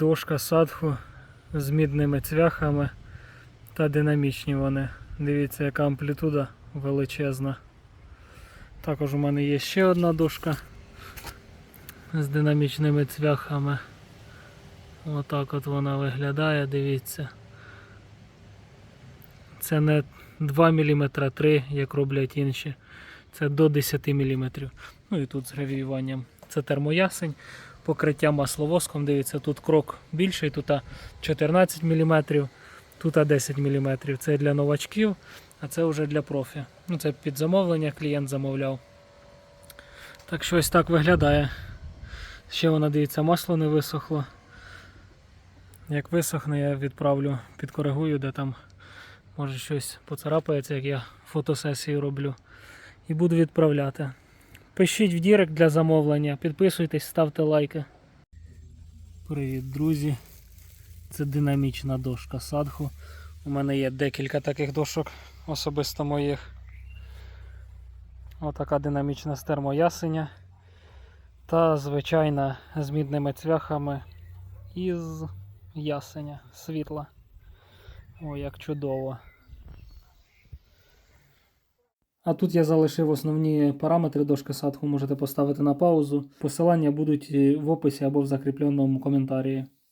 дошка садху з мідними цвяхами та динамічні вони. Дивіться, яка амплітуда величезна. Також у мене є ще одна дошка з динамічними цвяхами. Отак от вона виглядає, дивіться. Це не 2 мм 3, як роблять інші. Це до 10 мм. Ну і тут з гравіюванням. Це термоясень, покриття масловоском. Дивіться, тут крок більший, тут 14 мм, тут 10 мм. Це для новачків, а це вже для профі. Ну, це під замовлення клієнт замовляв. Так що ось так виглядає. Ще вона, дивіться, масло не висохло. Як висохне, я відправлю, підкоригую, де там може щось поцарапається, як я фотосесію роблю. І буду відправляти. Пишіть в Дірект для замовлення, підписуйтесь, ставте лайки. Привіт, друзі! Це динамічна дошка садху. У мене є декілька таких дошок, особисто моїх. Отака динамічна з термоясеня. Та звичайна з мідними цвяхами із ясеня світла. О, як чудово. А тут я залишив основні параметри дошки садху, можете поставити на паузу. Посилання будуть е, в описі або в закріпленому коментарі.